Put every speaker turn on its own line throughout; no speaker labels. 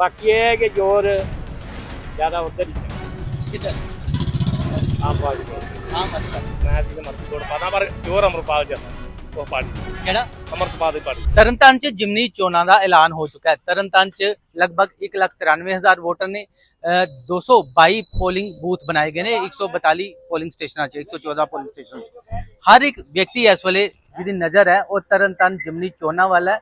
ਬਾਕੀ ਇਹ ਹੈ ਕਿ ਜ਼ੋਰ ਜ਼ਿਆਦਾ ਉੱਧਰ ਹੀ ਹੈ।
ਕਿੱਧਰ?
ਆਮ ਪਾਰਟੀ ਦਾ।
ਆਮ ਪਾਰਟੀ
ਮੈਂ ਜੀ ਮਰਜ਼ੀ ਜੋੜ ਪਾਦਾ ਪਰ ਜ਼ੋਰ ਅਮਰਪਾਲ ਜਾਂਦਾ ਉਹ ਪਾਰਟੀ।
ਕਿਹੜਾ?
ਅਮਰਪਾਲ ਦੀ ਪਾਰਟੀ।
ਤਰਨਤਾਰਨ ਚ ਜਿਮਨੀ ਚੋਣਾਂ ਦਾ ਐਲਾਨ ਹੋ ਚੁੱਕਾ ਹੈ। ਤਰਨਤਾਰਨ ਚ ਲਗਭਗ 193000 ਵੋਟਰ ਨੇ ਅਹ 222 ਪੋਲਿੰਗ ਬੂਥ ਬਣਾਏ ਗਏ ਨੇ 142 ਪੋਲਿੰਗ ਸਟੇਸ਼ਨਾਂ ਚ 114 ਪੋਲਿੰਗ ਸਟੇਸ਼ਨ ਹਰ ਇੱਕ ਵਿਅਕਤੀ ਇਸ ਵੇਲੇ ਜਿਹਦੀ ਨਜ਼ਰ ਹੈ ਉਹ ਤਰਨਤਾਰਨ ਜਿਮਨੀ ਚੋਣਾਂ ਵੱਲ ਹੈ।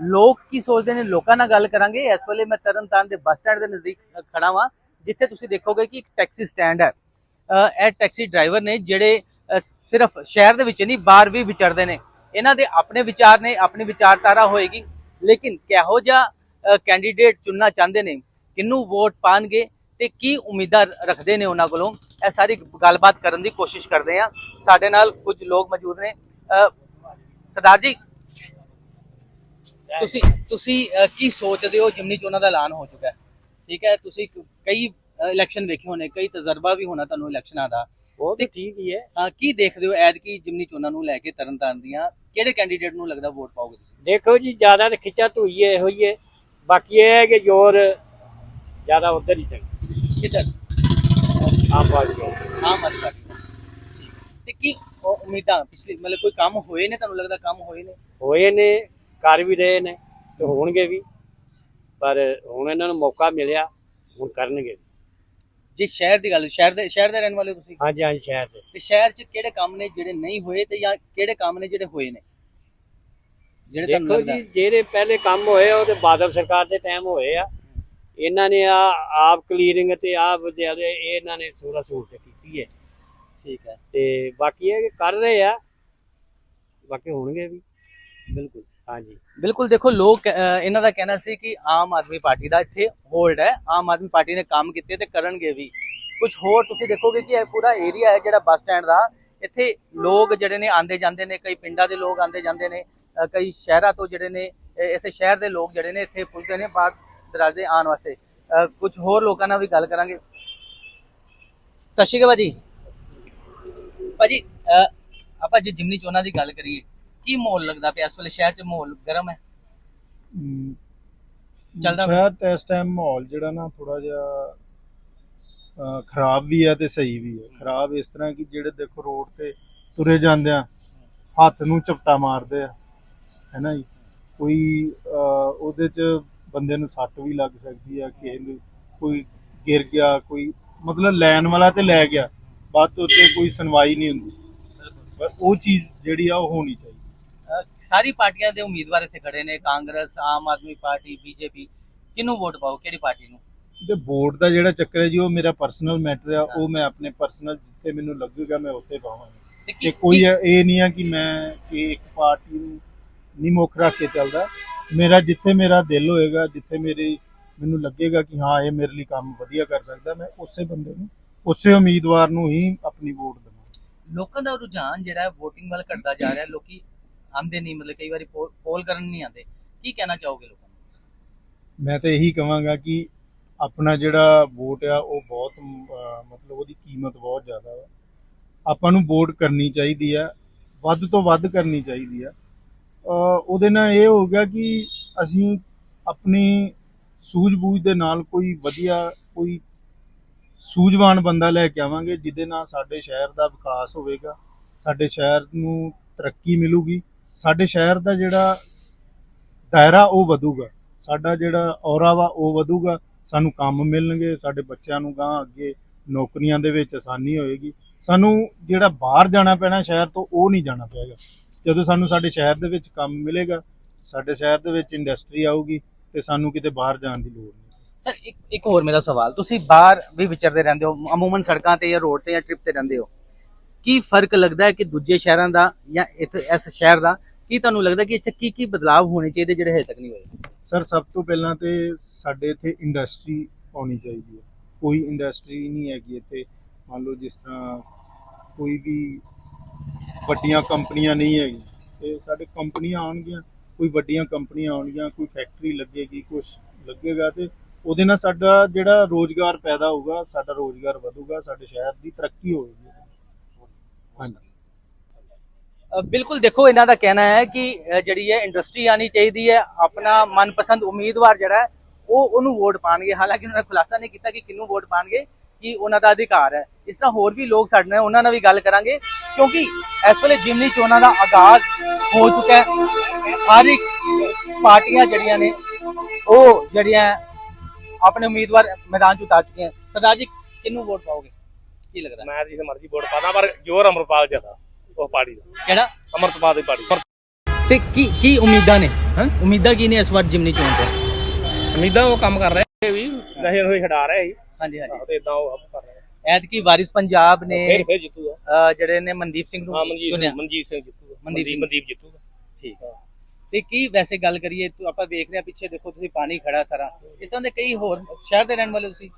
ਲੋਕ ਕੀ ਸੋਚਦੇ ਨੇ? ਲੋਕਾਂ ਨਾਲ ਗੱਲ ਕਰਾਂਗੇ। ਇਸ ਵੇਲੇ ਮੈਂ ਤਰਨਤਾਰਨ ਦੇ ਬੱਸ ਸਟੈਂਡ ਦੇ ਨਜ਼ਦੀਕ ਅ, ਖੜਾ ਵਾਂ ਜਿੱਥੇ ਤੁਸੀਂ ਦੇਖੋਗੇ ਕਿ ਇੱਕ ਟੈਕਸੀ ਸਟੈਂਡ ਹੈ। ਇਹ ਟੈਕਸੀ ਡਰਾਈਵਰ ਨੇ ਜਿਹੜੇ ਸਿਰਫ ਸ਼ਹਿਰ ਦੇ ਵਿੱਚ ਨਹੀਂ ਬਾਹਰ ਵੀ ਵਿਚਰਦੇ ਨੇ। ਇਹਨਾਂ ਦੇ ਆਪਣੇ ਵਿਚਾਰ ਨੇ ਆਪਣੀ ਵਿਚਾਰਧਾਰਾ ਹੋਏਗੀ। ਲੇਕਿਨ ਕਿਹੋ ਜਿਹਾ ਕੈਂਡੀਡੇਟ ਚੁਣਨਾ ਚਾਹੁੰਦੇ ਨੇ? ਕਿਹਨੂੰ ਵੋਟ ਪਾਣਗੇ? ਤੇ ਕੀ ਉਮੀਦਾਂ ਰੱਖਦੇ ਨੇ ਉਹਨਾਂ ਕੋਲੋਂ? ਇਹ ਸਾਰੀ ਗੱਲਬਾਤ ਕਰਨ ਦੀ ਕੋਸ਼ਿਸ਼ ਕਰਦੇ ਆ। ਸਾਡੇ ਨਾਲ ਕੁਝ ਲੋਕ ਮੌਜੂਦ ਨੇ। ਸਰਦਾਰ ਜੀ ਤੁਸੀਂ ਤੁਸੀਂ ਅ, ਕੀ ਸੋਚਦੇ ਹੋ? ਜਿਮਨੀ ਚੋਣਾਂ ਦਾ ਐਲਾਨ ਹੋ ਚੁੱਕਾ ਹੈ। ਠੀਕ ਹੈ? ਤੁਸੀਂ ਕ- ਕਈ ਇਲੈਕਸ਼ਨ ਵੇਖੇ ਹੋਣੇ ਕਈ ਤਜਰਬਾ ਵੀ ਹੋਣਾ ਤੁਹਾਨੂੰ ਇਲੈਕਸ਼ਨਾਂ ਦਾ।
ਉਹ ਤੇ ਠੀਕ ਹੀ ਹੈ।
ਅ, ਕੀ ਦੇਖਦੇ ਹੋ ਐਦ ਕੀ ਜਿਮਨੀ ਚੋਣਾਂ ਨੂੰ ਲੈ ਕੇ ਤਰਨਤਾਰਨ ਦੀਆਂ? ਕਿਹੜੇ ਕੈਂਡੀਡੇਟ ਨੂੰ ਲੱਗਦਾ ਵੋਟ ਪਾਓਗੇ ਤੁਸੀਂ?
ਦੇਖੋ ਜੀ ਜ਼ਿਆਦਾ ਤੇ ਖਿੱਚਾ ਧੂਈ ਹੈ ਇਹੋ ਹੀ ਹੈ। ਬਾਕੀ ਇਹ ਹੈ ਕਿ ਜ਼ੋਰ ਜ਼ਿਆਦਾ ਉੱਧਰ ਹੀ ਚੰਗਾ
ਕਿੱਧਰ?
ਆਮ ਪਾਰਟੀ ਦਾ।
ਆਮ ਆਦਮੀ ਪਾਰਟੀ ਠੀਕ। ਤੇ ਕੀ ਉਹ ਉਮੀਦਾਂ ਪਿਛਲੇ ਮਤਲਬ ਕੋਈ ਕੰਮ ਹੋਏ ਨੇ? ਤੁਹਾਨੂੰ ਲੱਗਦਾ ਕੰਮ ਹੋਏ ਨੇ?
ਹੋਏ ਨੇ। ਕਰ ਵੀ ਰਹੇ ਨੇ ਤੇ ਹੋਣਗੇ ਵੀ। ਪਰ ਹੁਣ ਇਹਨਾਂ ਨੂੰ ਮੌਕਾ ਮਿਲਿਆ ਹੁਣ ਕਰਨਗੇ।
ਜੇ ਸ਼ਹਿਰ ਦੀ ਗੱਲ ਸ਼ਹਿਰ ਦੇ ਸ਼ਹਿਰ ਦੇ ਰਹਿਣ ਵਾਲੇ ਹੋ ਤੁਸੀਂ?
ਹਾਂਜੀ ਹਾਂਜੀ ਸ਼ਹਿਰ ਦੇ।
ਤੇ ਸ਼ਹਿਰ 'ਚ ਕਿਹੜੇ ਕੰਮ ਨੇ ਜਿਹੜੇ ਨਹੀਂ ਹੋਏ ਤੇ ਜਾਂ ਕਿਹੜੇ ਕੰਮ ਨੇ ਜਿਹੜੇ ਹੋਏ ਨੇ? ਜਿਹੜੇ ਤੁਹਾਨੂੰ
ਦੇਖੋ ਜੀ ਜਿਹੜੇ ਪਹਿਲੇ ਕੰਮ ਹੋਏ ਉਹ ਤੇ ਬਾਦਲ ਸਰਕਾਰ ਦੇ ਟਾਈਮ ਹੋਏ ਆ। ਇਹਨਾਂ ਨੇ ਆ ਆਪ ਕਲੀਅਰਿੰਗ ਤੇ ਆਪ ਜਿਹੜੇ ਇਹ ਇਹਨਾਂ ਨੇ ਸੂਰਾ ਸਹੂਲਤ ਕੀਤੀ ਹੈ।
ਠੀਕ ਹੈ।
ਤੇ ਬਾਕੀ ਇਹ ਕਰ ਰਹੇ ਆ ਬਾਕੀ ਹੋਣਗੇ ਵੀ।
ਬਿਲਕੁਲ।
ਹਾਂਜੀ।
ਬਿਲਕੁਲ ਦੇਖੋ ਲੋਕ ਇਹਨਾਂ ਦਾ ਕਹਿਣਾ ਸੀ ਕਿ ਆਮ ਆਦਮੀ ਪਾਰਟੀ ਦਾ ਇੱਥੇ ਹੋਲਡ ਹੈ। ਆਮ ਆਦਮੀ ਪਾਰਟੀ ਨੇ ਕੰਮ ਕੀਤੇ ਤੇ ਕਰਨਗੇ ਵੀ। ਕੁਝ ਹੋਰ ਤੁਸੀਂ ਦੇਖੋਗੇ ਕਿ ਇਹ ਪੂਰਾ ਏਰੀਆ ਹੈ ਜਿਹੜਾ ਬੱਸ ਸਟੈਂਡ ਦਾ। ਇੱਥੇ ਲੋਕ ਜਿਹੜੇ ਨੇ ਆਂਦੇ ਜਾਂਦੇ ਨੇ ਕਈ ਪਿੰਡਾਂ ਦੇ ਲੋਕ ਆਂਦੇ ਜਾਂਦੇ ਨੇ ਕਈ ਸ਼ਹਿਰਾਂ ਤੋਂ ਜਿਹੜੇ ਨੇ ਇਹ- ਇਸੇ ਸ਼ਹਿਰ ਦੇ ਲੋਕ ਜਿਹੜੇ ਨੇ ਇੱਥੇ ਪੁੱਜਦੇ ਨੇ ਬਾਹਰ ਦਰਾਜੇ ਆਉਣ ਵਾਸਤੇ। ਕੁਝ ਹੋਰ ਲੋਕਾਂ ਨਾਲ ਵੀ ਗੱਲ ਕਰਾਂਗੇ। ਸਤਿ ਸ਼੍ਰੀ ਅਕਾਲ ਭਾਜੀ। ਭਾਜੀ ਅਹ, ਆਪਾਂ ਜੇ ਜਿਮਨੀ ਚੋਣਾਂ ਦੀ ਗੱਲ ਕਰੀਏ ਕੀ ਮਾਹੌਲ ਲੱਗਦਾ ਪਿਆ ਇਸ ਵੇਲੇ? ਸ਼ਹਿਰ 'ਚ ਮਾਹੌਲ ਗਰਮ ਹੈ?
ਹਮ,
ਚੱਲਦਾ
ਤੇ ਇਸ ਟਾਈਮ ਮਾਹੌਲ ਜਿਹੜਾ ਨਾ ਥੋੜਾ ਜਿਹਾ ਅਹ, ਖਰਾਬ ਵੀ ਹੈ ਤੇ ਸਹੀ ਵੀ ਹੈ। ਖਰਾਬ ਇਸ ਤਰ੍ਹਾਂ ਕਿ ਜਿਹੜੇ ਦੇਖੋ ਰੋਡ ਤੇ ਤੁਰੇ ਜਾਂਦੇ ਆ ਹੱਥ ਨੂੰ ਝਪਟਾ ਮਾਰਦੇ ਆ ਹੈਨਾ ਜੀ? ਕੋਈ ਅਹ, ਉਹਦੇ ਚ ਬੰਦੇ ਨੂੰ ਸੱਟ ਵੀ ਲੱਗ ਸਕਦੀ ਆ ਕਿਸੇ ਨੂੰ ਕੋਈ ਗਿਰ ਗਿਆ ਕੋਈ ਮਤਲਬ ਲੈਣ ਵਾਲਾ ਤੇ ਲੈ ਗਿਆ ਬਾਅਦ ਤੋਂ ਉੱਤੇ ਕੋਈ ਸੁਣਵਾਈ ਨਹੀਂ ਹੁੰਦੀ। ਪਰ ਉਹ ਚੀਜ਼ ਜਿਹੜੀ ਆ ਉਹ ਹੋਣੀ ਚਾਹੀਦੀ।
ਸਾਰੀ ਪਾਰਟੀਆਂ ਦੇ ਉਮੀਦਵਾਰ ਇੱਥੇ ਖੜੇ ਨੇ ਕਾਂਗਰਸ ਆਮ ਆਦਮੀ ਪਾਰਟੀ ਬੀਜੇਪੀ। ਕਿਹਨੂੰ ਵੋਟ ਪਾਓ? ਕਿਹੜੀ ਪਾਰਟੀ ਨੂੰ?
ਤੇ ਵੋਟ ਦਾ ਜਿਹੜਾ ਚੱਕਰ ਹੈ ਜੀ ਉਹ ਮੇਰਾ ਪਰਸਨਲ ਮੈਟਰ ਆ। ਉਹ ਮੈਂ ਆਪਣੇ ਪਰਸਨਲ ਜਿੱਥੇ ਮੈਨੂੰ ਲੱਗੂਗਾ ਮੈਂ ਉੱਥੇ ਪਾਵਾਂਗਾ।
ਤੇ
ਕੋਈ ਇਹ ਨਹੀਂ ਆ ਕਿ ਮੈਂ ਕਿ ਇੱਕ ਪਾਰਟੀ ਨੂੰ ਨਹੀਂ ਮੁੱਖ ਰੱਖ ਕੇ ਚੱਲਦਾ। ਮੇਰਾ ਜਿੱਥੇ ਮੇਰਾ ਦਿਲ ਹੋਏਗਾ ਜਿੱਥੇ ਮੇਰੀ ਮੈਨੂੰ ਲੱਗੇਗਾ ਕਿ ਹਾਂ ਇਹ ਮੇਰੇ ਲਈ ਕੰਮ ਵਧੀਆ ਕਰ ਸਕਦਾ ਮੈਂ ਉਸੇ ਬੰਦੇ ਨੂੰ ਉਸੇ ਉਮੀਦਵਾਰ ਨੂੰ ਹੀ ਆਪਣੀ ਵੋਟ ਦੇਵਾਂ
ਲੋਕਾਂ ਦਾ ਰੁਝਾਨ ਜਿਹੜਾ ਹੈ VOTING ਵੱਲ ਘਟਦਾ ਜਾ ਰਿਹਾ। ਲੋਕੀ ਆਂਦੇ ਨਹੀਂ, ਮਤਲਬ ਕਈ ਵਾਰੀ ਪੋਲ ਕਰਨ ਨਹੀਂ ਆਉਂਦੇ ਕੀ ਕਹਿਣਾ ਚਾਹੋਗੇ ਲੋਕਾਂ ਨੂੰ?
ਮੈਂ ਤਾਂ ਇਹੀ ਕਹਾਂਗਾ ਕਿ ਆਪਣਾ ਜਿਹੜਾ ਵੋਟ ਆ, ਉਹ ਬਹੁਤ ਮਤਲਬ ਉਹਦੀ ਕੀਮਤ ਬਹੁਤ ਜ਼ਿਆਦਾ ਵਾ। ਆਪਾਂ ਨੂੰ ਵੋਟ ਕਰਨੀ ਚਾਹੀਦੀ ਆ, ਵੱਧ ਤੋਂ ਵੱਧ ਕਰਨੀ ਚਾਹੀਦੀ ਆ। ਉਹਦੇ ਨਾਲ ਇਹ ਹੋਊਗਾ ਕਿ ਅਸੀਂ ਆਪਣੀ ਸੂਝ-ਬੂਝ ਦੇ ਨਾਲ ਕੋਈ ਵਧੀਆ, ਕੋਈ ਸੂਝਵਾਨ ਬੰਦਾ ਲੈ ਕੇ ਆਵਾਂਗੇ, ਜਿਹਦੇ ਨਾਲ ਸਾਡੇ ਸ਼ਹਿਰ ਦਾ ਵਿਕਾਸ ਹੋਵੇਗਾ, ਸਾਡੇ ਸ਼ਹਿਰ ਨੂੰ ਤਰੱਕੀ ਮਿਲੂਗੀ। ਸਾਡੇ ਸ਼ਹਿਰ ਦਾ ਜਿਹੜਾ ਦਾਇਰਾ ਉਹ ਵਧੂਗਾ। ਸਾਡਾ ਜਿਹੜਾ ਔਰਾ ਵਾ, ਉਹ ਵਧੂਗਾ। ਸਾਨੂੰ ਕੰਮ ਮਿਲਣਗੇ, ਸਾਡੇ ਬੱਚਿਆਂ ਨੂੰ ਗਾਂ ਅੱਗੇ ਨੌਕਰੀਆਂ ਦੇ ਵਿੱਚ ਆਸਾਨੀ ਹੋਏਗੀ। ਸਾਨੂੰ ਜਿਹੜਾ ਬਾਹਰ ਜਾਣਾ ਪੈਣਾ ਸ਼ਹਿਰ ਤੋਂ, ਉਹ ਨਹੀਂ ਜਾਣਾ ਪਏਗਾ। ਜਦੋਂ ਸਾਨੂੰ ਸਾਡੇ ਸ਼ਹਿਰ ਦੇ ਵਿੱਚ ਕੰਮ ਮਿਲੇਗਾ, ਸਾਡੇ ਸ਼ਹਿਰ ਦੇ ਵਿੱਚ ਇੰਡਸਟਰੀ ਆਊਗੀ ਤੇ ਸਾਨੂੰ ਕਿਤੇ ਬਾਹਰ ਜਾਣ ਦੀ ਲੋੜ ਨਹੀਂ।
ਸਰ, ਇੱਕ ਇੱਕ ਹੋਰ ਮੇਰਾ ਸਵਾਲ, ਤੁਸੀਂ ਬਾਹਰ ਵੀ ਵਿਚਰਦੇ ਰਹਿੰਦੇ ਹੋ, ਅਮੂਮਨ ਸੜਕਾਂ ਤੇ ਜਾਂ ਰੋਡ ਤੇ ਜਾਂ ਟ੍ਰਿਪ ਤੇ ਰਹਿੰਦੇ ਹੋ। ਕੀ ਫ਼ਰਕ ਲੱਗਦਾ ਹੈ ਕਿ ਦੂਜੇ ਸ਼ਹਿਰਾਂ ਦਾ ਜਾਂ ਇੱਥੇ ਇਸ ਸ਼ਹਿਰ ਦਾ ਕੀ ਤੁਹਾਨੂੰ ਲੱਗਦਾ ਕਿ ਇੱਥੇ ਕੀ ਕੀ ਬਦਲਾਅ ਹੋਣੇ ਚਾਹੀਦੇ ਜਿਹੜੇ ਹਜੇ ਤੱਕ ਨਹੀਂ ਹੋਏ?
ਸਰ, ਸਭ ਤੋਂ ਪਹਿਲਾਂ ਤੇ ਸਾਡੇ ਇੱਥੇ ਇੰਡਸਟਰੀ ਆਉਣੀ ਚਾਹੀਦੀ ਹੈ। ਕੋਈ ਇੰਡਸਟਰੀ ਨਹੀਂ ਹੈਗੀ ਇੱਥੇ। ਮੰਨ ਲਓ ਜਿਸ ਤਰ੍ਹਾਂ ਕੋਈ ਵੀ ਵੱਡੀਆਂ ਕੰਪਨੀਆਂ ਨਹੀਂ ਹੈਗੀ ਤੇ ਸਾਡੇ ਕੰਪਨੀਆਂ ਆਉਣਗੀਆਂ, ਕੋਈ ਵੱਡੀਆਂ ਕੰਪਨੀਆਂ ਆਉਣਗੀਆਂ, ਕੋਈ ਫੈਕਟਰੀ ਲੱਗੇਗੀ ਕੁਝ ਲੱਗੇਗਾ ਤੇ ਉਹਦੇ ਨਾਲ ਸਾਡਾ ਜਿਹੜਾ ਰੋਜ਼ਗਾਰ ਪੈਦਾ ਹੋਊਗਾ, ਸਾਡਾ ਰੋਜ਼ਗਾਰ ਵਧੂਗਾ, ਸਾਡੇ ਸ਼ਹਿਰ ਦੀ ਤਰੱਕੀ ਹੋਵੇਗੀ ਹਾਂਜੀ।
ਬਿਲਕੁਲ ਦੇਖੋ, ਇਹਨਾਂ ਦਾ ਕਹਿਣਾ ਹੈ ਕਿ ਜਿਹੜੀ ਹੈ ਇੰਡਸਟਰੀ ਆਣੀ ਚਾਹੀਦੀ ਹੈ, ਆਪਣਾ ਮਨਪਸੰਦ ਉਮੀਦਵਾਰ ਜਿਹੜਾ ਉਹ ਉਹਨੂੰ ਵੋਟ ਪਾਣਗੇ। ਹਾਲਾਂਕਿ ਉਹਨਾਂ ਨੇ ਖੁਲਾਸਾ ਨਹੀਂ ਕੀਤਾ ਕਿ ਕਿਹਨੂੰ ਵੋਟ ਪਾਣਗੇ, ਕਿ ਉਹਨਾਂ ਦਾ ਅਧਿਕਾਰ ਹੈ। ਇਸ ਤਰ੍ਹਾਂ ਹੋਰ ਵੀ ਲੋਕ ਸਾਡੇ ਨਾਲ, ਉਹਨਾਂ ਨਾਲ ਵੀ ਗੱਲ ਕਰਾਂਗੇ, ਕਿਉਂਕਿ ਇਸ ਵੇਲੇ ਜਿਮਨੀ ਚੋਣਾਂ ਦਾ ਆਗਾਜ਼ ਹੋ ਚੁੱਕਾ ਹੈ, ਹਰ ਇੱਕ ਪਾਰਟੀਆਂ ਜਿਹੜੀਆਂ ਨੇ, ਉਹ ਜਿਹੜੀਆਂ ਆਪਣੇ ਉਮੀਦਵਾਰ ਮੈਦਾਨ 'ਚ ਉਤਾਰ ਚੁੱਕੀਆਂ। ਸਰਦਾਰ ਜੀ, ਕਿਹਨੂੰ ਵੋਟ ਪਾਓਗੇ? ਕੀ ਲੱਗਦਾ?
ਮੈਂ ਜਿਸ ਮਰਜ਼ੀ ਵੋਟ ਪਾਣਾ ਪਰ ਜੋਰ ਅਮਰਪਾਲ ਜ਼ਿਆਦਾ। ਉਹ ਪਾਰਟੀ ਦਾ।
ਕਿਹੜਾ?
ਅਮਰਪਾਲ ਦੀ ਪਾਰਟੀ
ਤੇ ਕੀ ਕੀ ਉਮੀਦਾਂ ਨੇ? ਹਾਂ? ਉਮੀਦਾਂ ਕੀ ਨੇ ਇਸ ਵਾਰ ਜਿਮਨੀ ਚੋਣ ਤੋਂ?
ਉਮੀਦਾਂ ਉਹ ਕੰਮ ਕਰ ਰਹੇ ਵੀ ਨਸ਼ੇ ਨੂੰ ਛਡਾ ਰਹੇ ਸੀ।
ਹਾਂਜੀ ਹਾਂਜੀ।
ਤੇ ਇਦਾਂ ਉਹ ਕਰ ਰਹੇ
ਐਤਕੀ ਵਾਰਿਸ ਪੰਜਾਬ ਨੇ
ਫਿਰ ਫਿਰ ਜਿੱਤੂਗਾ।
ਅਹ, ਜਿਹੜੇ ਨੇ ਮਨਦੀਪ ਸਿੰਘ
ਹਾਂ
ਨੂੰ
ਮਨਜੀਤ
ਚੁਣਿਆ।
ਸਿੰਘ ਮਨਜੀਤ ਸਿੰਘ ਜਿੱਤੂਗਾ।
ਮਨਦੀਪ ਸਿੰਘ।
ਮਨਦੀਪ ਜਿੱਤੂਗਾ।
ਠੀਕ। ਹੈ। ਤੇ ਕੀ ਵੈਸੇ ਗੱਲ ਕਰੀਏ ਤਾਂ ਆਪਾਂ ਵੇਖ ਰਹੇ ਹਾਂ ਪਿੱਛੇ ਦੇਖੋ ਤੁਸੀਂ ਪਾਣੀ ਖੜਾ ਸਾਰਾ। ਇਸ ਤਰ੍ਹਾਂ ਦੇ ਕਈ ਹੋਰ ਸ਼ਹਿਰ ਦੇ ਰਹਿਣ ਵਾਲੇ ਹੋ ਤੁਸੀਂ?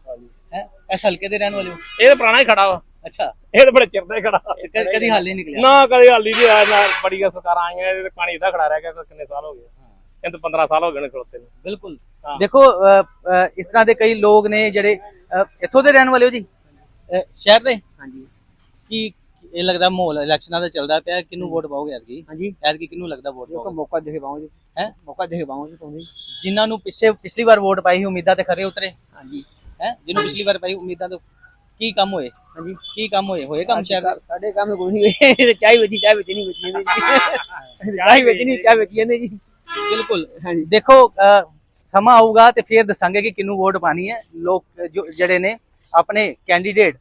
ਹੈ? ਇਸ ਹਲਕੇ ਦੇ ਰਹਿਣ ਵਾਲੇ ਹੋ?
ਇਹ ਤਾਂ ਪੁਰਾਣਾ ਹੀ ਖੜਾ ਵਾ।
ਅੱਛਾ।
ਇਹ ਤਾਂ ਬੜੇ ਚਿਰ ਦਾ ਹੀ ਖੜਾ।
ਕ- ਕਦੀ ਹੱਲ ਨਹੀਂ ਨਿਕਲਿਆ।
ਨਾ ਕਦੇ ਹਾਲੀ ਨਹੀਂ ਆਇਆ ਨਾ ਬੜੀਆਂ ਸਰਕਾਰਾਂ ਆਈਆਂ ਇਹਦੇ ਤੇ ਪਾਣੀ ਇਦਾਂ ਖੜਾ ਰਹਿ ਗਿਆ ਕਿੰਨੇ ਸਾਲ ਹੋ ਗਏ। ਇਹ ਤਾਂ 15 ਸਾਲ ਹੋ ਗਏ ਨੇ ਖਲੋਤੇ ਨੂੰ।
ਬਿਲਕੁਲ।
ਹਾਂ।
ਦੇਖੋ ਇਸ ਤਰ੍ਹਾਂ ਦੇ ਕਈ ਲੋਕ ਨੇ ਜਿਹੜੇ ਇੱਥੋਂ ਦੇ ਰਹਿਣ ਵਾਲੇ ਹੋ ਜੀ? ਅਹ, ਸ਼ਹਿਰ ਦੇ?
ਹਾਂਜੀ।
ਕੀ ਇਹ ਲੱਗਦਾ ਮਾਹੌਲ ਇਲੈਕਸ਼ਨਾਂ ਦਾ ਚੱਲਦਾ ਪਿਆ ਕਿਹਨੂੰ ਵੋਟ ਪਾਓਗੇ ਐਤਕੀ?
ਹਾਂਜੀ।
ਐਤਕੀ ਕਿਹਨੂੰ ਲੱਗਦਾ ਵੋਟ ਪਾਓਗੇ?
ਮੌਕਾ ਦੇ ਪਾਉਂਗੇ
ਹੈ?
ਮੌਕਾ ਦੇ ਪਾਉਂਗੇ ਤੁਸੀਂ।
ਜਿਨ੍ਹਾਂ ਨੂੰ ਪਿੱਛੇ ਪਿਛਲੀ ਵਾਰ ਵੋਟ ਪਾਈ ਸੀ ਉਮੀਦਾਂ ਤੇ ਖਰੇ ਉਤਰੇ?
ਹਾਂਜੀ।
ਹੈ? ਜਿਹਨੂੰ ਪਿਛਲੀ ਵਾਰ ਪਾਈ ਉਮੀਦਾਂ ਤੋਂ ਕੀ ਕੰਮ ਹੋਏ?
ਹਾਂਜੀ।
ਕੀ ਕੰਮ ਹੋਏ? ਹੋਏ ਕੰਮ ਸ਼ਹਿਰ ਦੇ?
ਸਾਡੇ ਕੰਮ ਕੋਈ ਨਹੀਂ ਹੋਏ। ਚਾਹ ਵੇਚੀ ਚਾਹ ਵੇਚੀ ਨਹੀਂ ਵੇਚੀ ਜੀ। ਚਾਹ ਵੇਚੀ ਨਹੀਂ ਚਾਹ ਵੇਚੀ ਜਾਂਦੇ ਜੀ।
ਬਿਲਕੁਲ।
ਹਾਂਜੀ।
ਦੇਖੋ ਸਮਾਂ ਆਊਗਾ ਤੇ ਫਿਰ ਦੱਸਾਂਗੇ ਕਿ ਕਿਹਨੂੰ ਵੋਟ ਪਾਣੀ ਹੈ। ਲੋਕ ਜਿਹੜੇ ਨੇ ਆਪਣੇ ਕੈਂਡੀਡੇਟ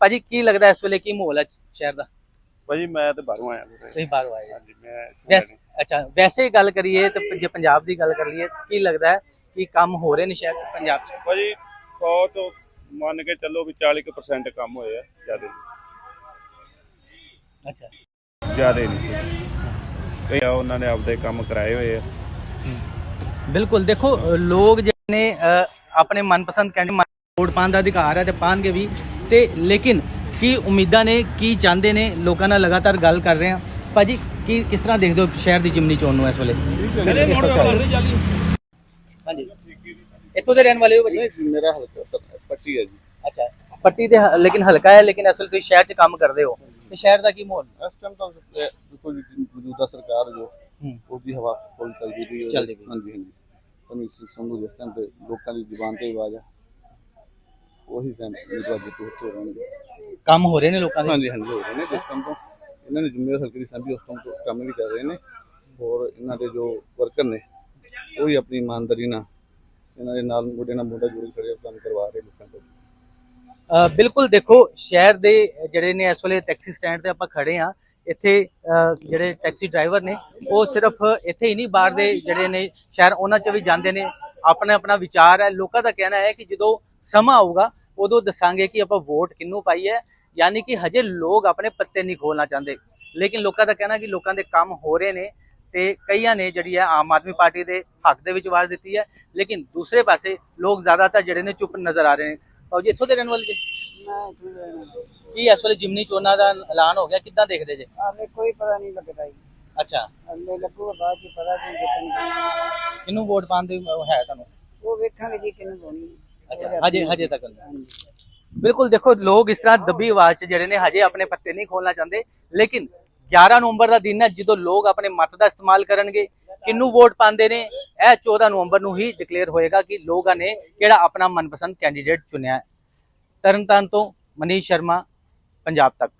ਭਾਜੀ ਕੀ ਲੱਗਦਾ ਇਸ ਵੇਲੇ ਕੀ ਮਾਹੌਲ ਹੈ ਸ਼ਹਿਰ ਦਾ?
ਭਾਜੀ ਮੈਂ ਤੇ ਬਾਹਰੋਂ ਆਇਆ
ਤੁਸੀਂ ਬਾਹਰੋਂ ਆਏ ਹੋ।
ਹਾਂਜੀ ਮੈਂ
ਵੈਸੇ ਅੱਛਾ ਵੈਸੇ ਗੱਲ ਕਰੀਏ ਤੇ ਜੇ ਪੰਜਾਬ ਦੀ ਗੱਲ ਕਰ ਲਈਏ ਕੀ ਲੱਗਦਾ ਹੈ ਕਿ ਕੰਮ ਹੋ ਰਹੇ ਨੇ ਸ਼ਹਿਰ ਪੰਜਾਬ 'ਚ?
ਭਾਜੀ 100 ਤੋਂ ਮੰਨ ਕੇ ਚੱਲੋ ਵੀ 40% ਕੰਮ ਹੋਏ ਆ ਜ਼ਿਆਦਾ
ਅੱਛਾ।
ਜ਼ਿਆਦਾ ਨਹੀਂ। ਕਈ ਆ ਉਹਨਾਂ ਨੇ ਆਪਦੇ ਕੰਮ ਕਰਾਏ ਹੋਏ ਆ।
ਬਿਲਕੁਲ ਦੇਖੋ ਲੋਕ ਜਿਹੜੇ ਨੇ ਅ, ਆਪਣੇ ਮਨਪਸੰਦ ਕੈਂਡੀਡੇਟ ਵੋਟ ਪਾਉਣ ਦਾ ਅਧਿਕਾਰ ਹੈ ਤੇ ਪਾਣਗੇ ਵੀ। ਤੇ ਲੇਕਿਨ ਕੀ ਉਮੀਦਾਂ ਨੇ ਕੀ ਚਾਹੁੰਦੇ ਨੇ ਲੋਕਾਂ ਨਾਲ ਲਗਾਤਾਰ ਗੱਲ ਕਰ ਰਹੇ ਹਾਂ ਭਾਜੀ ਕੀ ਕਿਸ ਤਰ੍ਹਾਂ ਦੇਖਦੇ ਹੋ ਸ਼ਹਿਰ ਦੀ ਜਿਮਨੀ ਚੋਣ ਨੂੰ ਇਸ ਵੇਲੇ? ਹਾਂਜੀ। ਇੱਥੋਂ ਦੇ ਰਹਿਣ ਵਾਲੇ ਹੋ ਭਾਜੀ?
ਮੇਰਾ ਹਲਕਾ ਪੱਟੀ ਹੈ ਜੀ।
ਅੱਛਾ ਪੱਟੀ ਹ- ਲੇਕਿਨ ਹਲਕਾ ਹੈ ਲੇਕਿਨ ਅਸਲ ਤੁਸੀਂ ਸ਼ਹਿਰ 'ਚ ਕੰਮ ਕਰਦੇ ਹੋ। ਤੇ ਸ਼ਹਿਰ ਦਾ ਕੀ ਮਾਹੌਲ?
ਇਸ ਟਾਈਮ ਤਾਂ ਦੇਖੋ ਜੀ ਮੌਜੂਦਾ ਸਰਕਾਰ ਜੋ
ਹੂੰ।
ਉਹਦੀ ਹਵਾ ਫੁੱਲ ਚੱਲਦੀ ਪਈ ਹੈ।
ਚੱਲਦੀ ਪਈ।
ਹਾਂਜੀ ਹਾਂਜੀ। ਤੁਹਾਨੂੰ ਇਸ ਸੰਭੂ ਜਿਸ ਟਾਈਮ ਤੇ ਲੋਕਾਂ ਦੀ ਜ਼ੁਬਾਨ ਤੇ ਆਵਾਜ਼ ਆ ਉਹੀ ਟਾਈਮ ਉਮੀਦਵਾਰ ਜਿੱਤੂ ਹੋ। ਰਹਿਣਗੇ
ਕੰਮ ਹੋ ਰਹੇ ਨੇ ਲੋਕਾਂ ਦੇ?
ਹਾਂਜੀ ਹਾਂਜੀ ਹੋ ਰਹੇ ਨੇ। ਜਿਸ ਟਾਈਮ ਤੋਂ ਇਹਨਾਂ ਨੇ ਜ਼ਿੰਮੇਵਾਰ ਹਲਕੇ ਦੀ ਸਾਂਭੀ ਉਸ ਟਾਈਮ ਤੋਂ ਕੰਮ ਵੀ ਕਰ ਰਹੇ ਨੇ। ਔਰ ਇਹਨਾਂ ਦੇ ਜੋ ਵਰਕਰ ਨੇ ਉਹ ਵੀ ਆਪਣੀ ਇਮਾਨਦਾਰੀ ਨਾਲ ਇਹਨਾਂ ਦੇ ਨਾਲ ਮੋਢੇ ਨਾਲ ਮੋਢਾ ਜੋੜ ਕੇ ਖੜੇ ਹੋ ਕੰਮ ਕਰਵਾ ਰਹੇ ਲੋਕਾਂ ਤੋਂ।
ਬਿਲਕੁਲ ਦੇਖੋ, ਸ਼ਹਿਰ ਦੇ ਜਿਹੜੇ ਨੇ ਇਸ ਵੇਲੇ ਟੈਕਸੀ ਸਟੈਂਡ ਤੇ ਆਪਾਂ ਖੜੇ ਆ ਇੱਥੇ ਜਿਹੜੇ ਟੈਕਸੀ ਡਰਾਈਵਰ ਨੇ, ਉਹ ਸਿਰਫ ਇੱਥੇ ਹੀ ਨਹੀਂ, ਬਾਹਰ ਦੇ ਜਿਹੜੇ ਨੇ ਸ਼ਹਿਰ, ਉਹਨਾਂ 'ਚ ਵੀ ਜਾਂਦੇ ਨੇ। ਆਪਣਾ ਆਪਣਾ ਵਿਚਾਰ ਹੈ। ਲੋਕਾਂ ਦਾ ਕਹਿਣਾ ਹੈ ਕਿ ਜਦੋਂ ਸਮਾਂ ਆਊਗਾ, ਉਦੋਂ ਦੱਸਾਂਗੇ ਕਿ ਆਪਾਂ ਵੋਟ ਕਿਹਨੂੰ ਪਾਈ ਹੈ। ਯਾਨੀ ਕਿ ਹਜੇ ਲੋਕ ਆਪਣੇ ਪੱਤੇ ਨਹੀਂ ਖੋਲਣਾ ਚਾਹੁੰਦੇ। ਲੇਕਿਨ ਲੋਕਾਂ ਦਾ ਕਹਿਣਾ ਕਿ ਲੋਕਾਂ ਦੇ ਕੰਮ ਹੋ ਰਹੇ ਨੇ। ਤੇ ਕਈਆਂ ਨੇ ਜਿਹੜੀ ਹੈ ਆਮ ਆਦਮੀ ਪਾਰਟੀ ਦੇ ਹੱਕ ਦੇ ਵਿੱਚ ਆਵਾਜ਼ ਦਿੱਤੀ ਹੈ ਲੇਕਿਨ ਦੂਸਰੇ ਪਾਸੇ ਲੋਕ ਜ਼ਿਆਦਾਤਰ ਜਿਹੜੇ ਨੇ ਚੁੱਪ ਨਜ਼ਰ ਆ ਰਹੇ ਨੇ। ਔਰ ਜੀ ਇੱਥੋਂ ਦੇ ਰਹਿਣ ਵਾਲੇ ਜੀ? ਕੀ ਇਸ ਵੇਲੇ ਜਿਮਨੀ ਚੋਣਾਂ ਦਾ ਐਲਾਨ ਹੋ ਗਿਆ? ਕਿੱਦਾਂ ਦੇਖਦੇ ਜੇ?
ਆਲੇ ਕੋਈ ਪਤਾ ਨਹੀਂ ਲੱਗਦਾ ਜੀ।
ਅੱਛਾ।
ਅੱਲੇ ਲੱਗੂਗਾ ਬਾਅਦ ਚ ਪਤਾ ਨਹੀਂ ਜਿੱਤਣ
ਵੋਟ ਪਾਉਣ ਦੀ ਹੈ ਤੁਹਾਨੂੰ?
ਉਹ ਵੇਖਾਂਗੇ ਜੀ ਕਿਹਨੂੰ ਪਾਉਣੀ
ਅੱਛਾ ਹਜੇ ਹਜੇ ਤੱਕ। ਬਿਲਕੁਲ ਦੇਖੋ ਲੋਕ ਇਸ ਤਰ੍ਹਾਂ ਦੱਬੀ ਆਵਾਜ਼ 'ਚ ਜਿਹੜੇ ਨੇ ਹਜੇ ਆਪਣੇ ਪੱਤੇ ਨਹੀਂ ਖੋਲਣਾ ਚਾਹੁੰਦੇ ਲੇਕਿਨ 11 ਨਵੰਬਰ ਦਾ ਦਿਨ ਹੈ, ਜਦੋਂ ਲੋਕ ਆਪਣੇ ਮਤ ਦਾ ਇਸਤੇਮਾਲ ਕਰਨਗੇ। ਕਿਹਨੂੰ ਵੋਟ ਪਾਉਂਦੇ ਨੇ? ਇਹ 14 ਨਵੰਬਰ ਨੂੰ ਹੀ ਡਿਕਲੇਅਰ ਹੋਏਗਾ ਕਿ ਲੋਕਾਂ ਨੇ ਕਿਹੜਾ ਆਪਣਾ ਮਨਪਸੰਦ ਕੈਂਡੀਡੇਟ ਚੁਣਿਆ ਹੈ। ਤਰਨਤਾਰਨ ਤੋਂ ਮਨੀਸ਼ ਸ਼ਰਮਾ, ਪੰਜਾਬ ਤੱਕ।